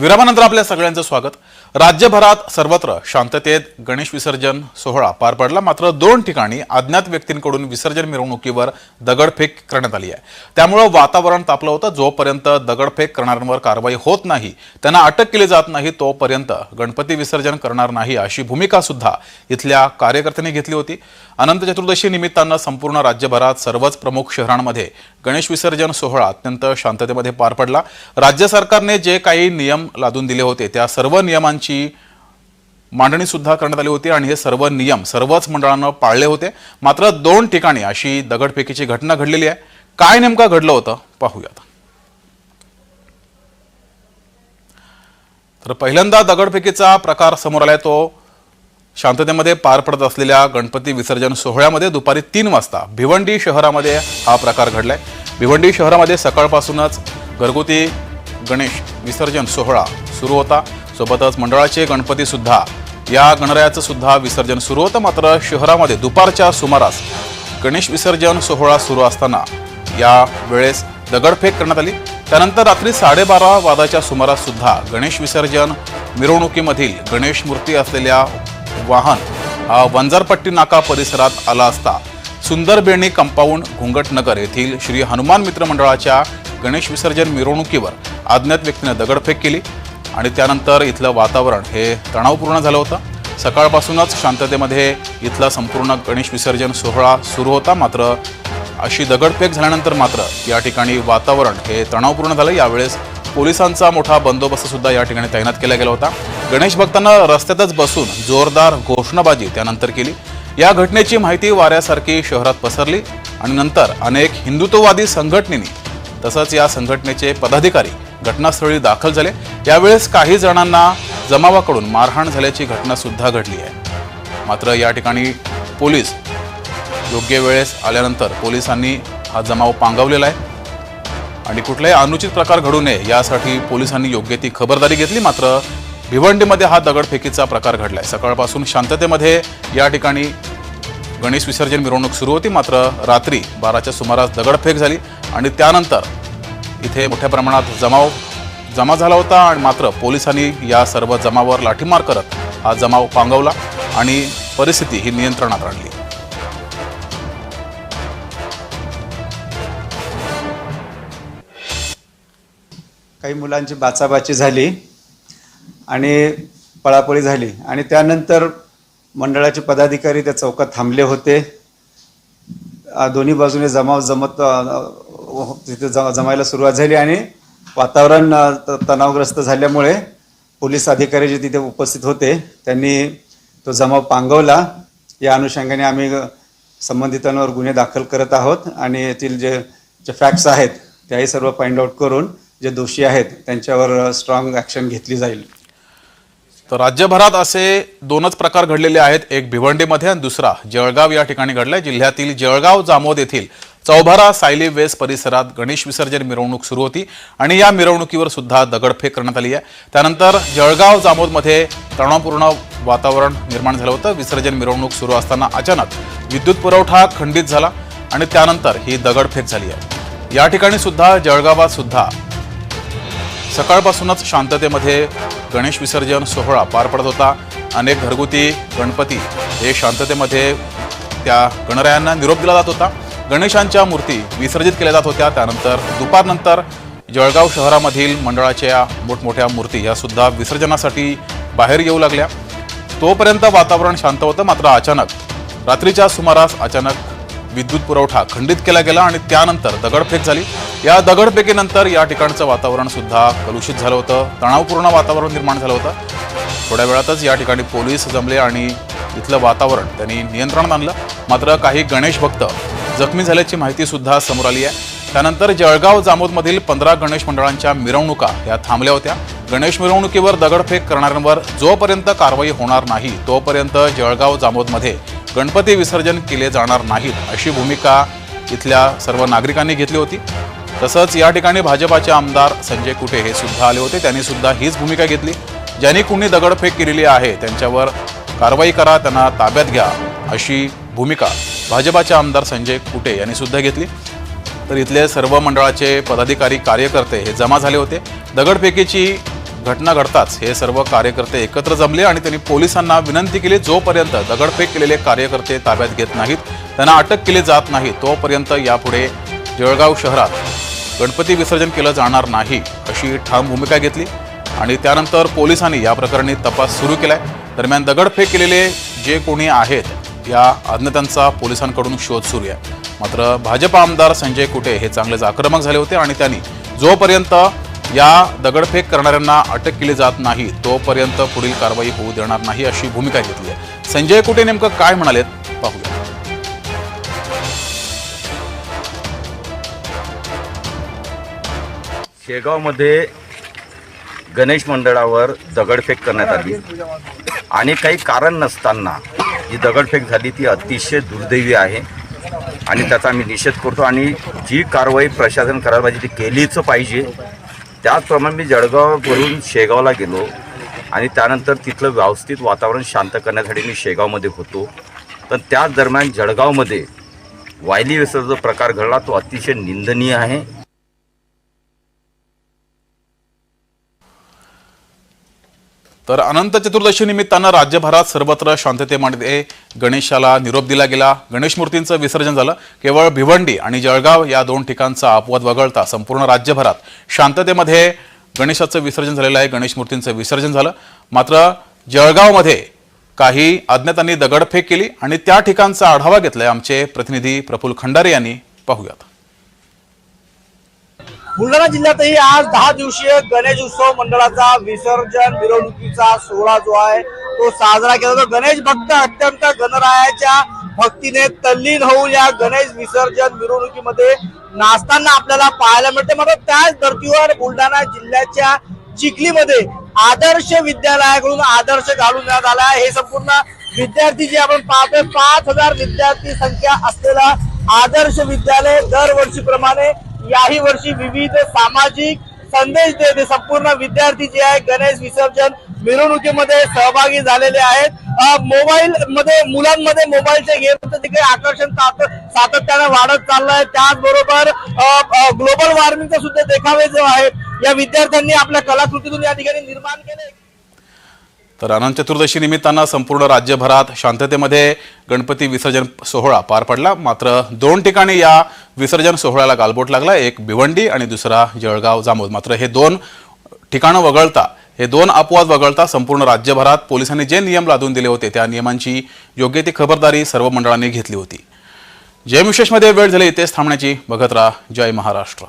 विरामानंतर आपल्या सगळ्यांचं स्वागत. राज्यभरात सर्वत्र शांततेत गणेश विसर्जन सोहळा पार पडला. मात्र दोन ठिकाणी अज्ञात व्यक्तींकडून विसर्जन मिरवणुकीवर दगडफेक करण्यात आली आहे. त्यामुळं वातावरण तापलं होतं. जोपर्यंत दगडफेक करणाऱ्यांवर कारवाई होत नाही त्यांना अटक केली जात नाही तोपर्यंत गणपती विसर्जन करणार नाही अशी भूमिका सुद्धा इथल्या कार्यकर्त्यांनी घेतली होती. अनंत चतुर्दशी निमित्तानं संपूर्ण राज्यभरात सर्वच प्रमुख शहरांमध्ये गणेश विसर्जन सोहळा अत्यंत शांततेमध्ये पार पडला. राज्य सरकारने जे काही नियम लादून दिले होते त्या सर्व नियमांची मांडणी सुद्धा करण्यात आली होती आणि हे सर्व नियम सर्वच मंडळानं पाळले होते. मात्र दोन ठिकाणी अशी दगडफेकीची घटना घडलेली आहे. काय नेमकं घडलं होतं पाहूयात. तर पहिल्यांदा दगडफेकीचा प्रकार समोर आलाय तो शांततेमध्ये पार पडत असलेल्या गणपती विसर्जन सोहळ्यामध्ये दुपारी तीन वाजता भिवंडी शहरामध्ये हा प्रकार घडलाय. भिवंडी शहरामध्ये सकाळपासूनच घरगुती गणेश विसर्जन सोहळा सुरू होता. सोबतच मंडळाचे गणपतीसुद्धा या गणरायाचं सुद्धा विसर्जन सुरू होतं. मात्र शहरामध्ये दुपारच्या सुमारास गणेश विसर्जन सोहळा सुरू असताना या वेळेस दगडफेक करण्यात आली. त्यानंतर रात्री साडेबारा वादाच्या सुमारास सुद्धा गणेश विसर्जन मिरवणुकीमधील गणेश मूर्ती असलेल्या वाहन हा वंजारपट्टी नाका परिसरात आला असता. सुंदरबेणी कंपाऊंड घुंगटनगर येथील श्री हनुमान मित्र मंडळाच्या गणेश विसर्जन मिरवणुकीवर अज्ञात व्यक्तीने दगडफेक केली आणि त्यानंतर इथलं वातावरण हे तणावपूर्ण झालं होतं. सकाळपासूनच शांततेमध्ये इथला संपूर्ण गणेश विसर्जन सोहळा सुरू होता. मात्र अशी दगडफेक झाल्यानंतर मात्र या ठिकाणी वातावरण हे तणावपूर्ण झालं. यावेळेस पोलिसांचा मोठा बंदोबस्त सुद्धा या ठिकाणी तैनात केला गेला होता. गणेश भक्तांना रस्त्यातच बसून जोरदार घोषणाबाजी त्यानंतर केली. या घटनेची माहिती वाऱ्यासारखी शहरात पसरली आणि नंतर अनेक हिंदुत्ववादी संघटनेनी तसंच या संघटनेचे पदाधिकारी घटनास्थळी दाखल झाले. यावेळेस काही जणांना जमावाकडून मारहाण झाल्याची घटना सुद्धा घडली आहे. मात्र या ठिकाणी पोलीस योग्य वेळेस आल्यानंतर पोलिसांनी हा जमाव पांगवलेला आहे. आणि कुठलाही अनुचित प्रकार घडू नये यासाठी पोलिसांनी योग्य ती खबरदारी घेतली. मात्र भिवंडीमध्ये हा दगडफेकीचा प्रकार घडलाय. सकाळपासून शांततेमध्ये या ठिकाणी गणेश विसर्जन मिरवणूक सुरू होती. मात्र रात्री बाराच्या सुमारास दगडफेक झाली आणि त्यानंतर इथे मोठ्या प्रमाणात जमाव जमा झाला होता आणि मात्र पोलिसांनी या सर्व जमावर लाठीमार करत हा जमाव पांगवला आणि परिस्थिती ही नियंत्रणात आणली. काही मुलांची बाचाबाची झाली. आणि पळापळी झाली. आणि त्यानंतर मंडळाचे पदाधिकारी त्या चौकात थांबले होते. दोन्ही बाजूने जमाव जमत हो, तिथे जमायला सुरुवात झाली आणि वातावरण त- तणावग्रस्त झाल्यामुळे पोलीस अधिकारी जे तिथे उपस्थित होते त्यांनी तो जमाव पांगवला. या अनुषंगाने आम्ही संबंधितांवर गुन्हे दाखल करत आहोत आणि येथील जे जे फॅक्ट्स आहेत त्याही सर्व फाइंड आउट करून जे दोषी आहेत त्यांच्यावर स्ट्रॉंग ॲक्शन घेतली जाईल. तर राज्यभरात असे दोनच प्रकार घडलेले आहेत. एक भिवंडीमध्ये आणि दुसरा जळगाव या ठिकाणी घडलाय. जिल्ह्यातील जळगाव जामोद येथील चौभारा सायली वेस परिसरात गणेश विसर्जन मिरवणूक सुरू होती आणि या मिरवणुकीवर सुद्धा दगडफेक करण्यात आली आहे. त्यानंतर जळगाव जामोदमध्ये तणावपूर्ण वातावरण निर्माण झालं होतं. विसर्जन मिरवणूक सुरू असताना अचानक विद्युत पुरवठा खंडित झाला आणि त्यानंतर ही दगडफेक झाली आहे. या ठिकाणी सुद्धा जळगावात सुद्धा सकाळपासूनच शांततेमध्ये गणेश विसर्जन सोहळा पार पडत होता. अनेक घरगुती गणपती हे शांततेमध्ये त्या गणरायांना निरोप दिला जात होता. गणेशांच्या मूर्ती विसर्जित केल्या जात होत्या. त्यानंतर दुपारनंतर जळगाव शहरामधील मंडळाच्या मोठमोठ्या मूर्ती यासुद्धा विसर्जनासाठी बाहेर येऊ लागल्या. तोपर्यंत वातावरण शांत होतं. मात्र अचानक रात्रीच्या सुमारास अचानक विद्युत पुरवठा खंडित केला गेला आणि त्यानंतर दगडफेक झाली. या दगडफेकीनंतर या ठिकाणचं वातावरण सुद्धा कलुषित झालं होतं. तणावपूर्ण वातावरण निर्माण झालं होतं. थोड्या वेळातच या ठिकाणी पोलीस जमले आणि इथलं वातावरण त्यांनी नियंत्रणात आणलं मात्र काही गणेश भक्त जखमी झाल्याची माहिती सुद्धा समोर आली आहे. त्यानंतर जळगाव जामोदमधील पंधरा गणेश मंडळांच्या मिरवणुका या थांबल्या होत्या. गणेश मिरवणुकीवर दगडफेक करणाऱ्यांवर जोपर्यंत कारवाई होणार नाही तोपर्यंत जळगाव जामोदमध्ये गणपती विसर्जन केले जाणार नाहीत अशी भूमिका इथल्या सर्व नागरिकांनी घेतली होती. तसंच या ठिकाणी भाजपाचे आमदार संजय कुटे हे सुद्धा आले होते. त्यांनी सुद्धा हीच भूमिका घेतली. ज्यांनी कुणी दगडफेक केलेली आहे त्यांच्यावर कारवाई करा त्यांना ताब्यात घ्या अशी भूमिका भाजपाचे आमदार संजय कुटे यांनी सुद्धा घेतली. तर इथले सर्व मंडळाचे पदाधिकारी कार्यकर्ते हे जमा झाले होते. दगडफेकीची घटना घडताच हे सर्व कार्यकर्ते एकत्र जमले आणि त्यांनी पोलिसांना विनंती केली जोपर्यंत दगडफेक केलेले कार्यकर्ते ताब्यात घेत नाहीत त्यांना अटक केली जात नाही तोपर्यंत यापुढे जळगाव शहरात गणपती विसर्जन केलं जाणार नाही अशी ठाम भूमिका घेतली. आणि त्यानंतर पोलिसांनी या प्रकरणी तपास सुरू केलाय. दरम्यान दगडफेक केलेले जे कोणी आहेत या अज्ञातांचा पोलिसांकडून शोध सुरू आहे. मात्र भाजप आमदार संजय कुटे हे चांगलेच आक्रमक झाले होते आणि त्यांनी जोपर्यंत या दगडफेक करणाऱ्यांना अटक केली जात नाही तोपर्यंत पुढील कारवाई होऊ देणार नाही अशी भूमिका घेतली आहे. संजय कुटे नेमकं काय म्हणालेत? पाहूया. शेगावमध्ये गणेश मंडळावर दगडफेक करण्यात आली. आणि काही कारण नसताना जी दगडफेक झाली ती अतिशय दुर्दैवी आहे. आणि त्याचा आम्ही निषेध करतो. आणि जी कारवाई प्रशासन करायला पाहिजे ती केलीच पाहिजे. त्याचप्रमाणे मी जळगाववरून शेगावला गेलो आणि त्यानंतर तिथलं व्यवस्थित वातावरण शांत करण्यासाठी मी शेगावमध्ये होतो. तर त्याच दरम्यान जळगावमध्ये वायली व्यसनाचा प्रकार घडला तो अतिशय निंदनीय आहे. तर अनंत चतुर्दशी निमित्तानं राज्यभरात सर्वत्र शांततेमध्ये गणेशाला निरोप दिला गेला. गणेश मूर्तींचं विसर्जन झालं. केवळ भिवंडी आणि जळगाव या दोन ठिकाणचा अपवाद वगळता संपूर्ण राज्यभरात शांततेमध्ये गणेशाचं विसर्जन झालेलं आहे. गणेश मूर्तींचं विसर्जन झालं. मात्र जळगावमध्ये काही अज्ञातांनी दगडफेक केली आणि त्या ठिकाणचा आढावा घेतलाय आमचे प्रतिनिधी प्रफुल्ल खंडारे यांनी. पाहूयात. बुलढाणा जिल्ह्यातही आज दहा दिवसीय गणेश उत्सव मंडळाचा विसर्जन मिरवणुकीचा सोहळा जो आहे तो साजरा केला जातो. गणेश भक्त अत्यंत गणरायाच्या भक्तीने तल्लीन होऊन या गणेश विसर्जन मिरवणुकीमध्ये नाचताना आपल्याला पाहायला मिळते. मात्र त्याच धर्तीवर बुलढाणा जिल्ह्याच्या चिखलीमध्ये आदर्श विद्यालयाकडून आदर्श घालून देण्यात आला आहे. हे संपूर्ण विद्यार्थी जे आपण पाहतोय पाच हजार विद्यार्थी संख्या असलेला आदर्श विद्यालय दरवर्षीप्रमाणे याही वर्षी विविध सामाजिक संदेश देते संपूर्ण विद्यार्थी जे आहे गणेश विसर्जन मिरवणुकीमध्ये सहभागी झालेले आहेत. मोबाईल मध्ये मुलांमध्ये मोबाईलचे गेमचं तिकडे आकर्षण सात- सातत्यानं वाढत चाललंय त्याचबरोबर ग्लोबल वॉर्मिंगचा सुद्धा देखावे जो आहे. या विद्यार्थ्यांनी आपल्या कलाकृतीतून या ठिकाणी निर्माण केले. तर अनंत चतुर्दशी निमित्तानं संपूर्ण राज्यभरात शांततेमध्ये गणपती विसर्जन सोहळा पार पडला. मात्र दोन ठिकाणी या विसर्जन सोहळ्याला गालबोट लागला. एक भिवंडी आणि दुसरा जळगाव जामोद. मात्र हे दोन ठिकाणं वगळता हे दोन अपवाद वगळता संपूर्ण राज्यभरात पोलिसांनी जे नियम लादून दिले होते त्या नियमांची योग्य ती खबरदारी सर्व मंडळांनी घेतली होती. जय विशेषमध्ये वेळ झाली इथेच थांबण्याची. बघत राहा जय महाराष्ट्र.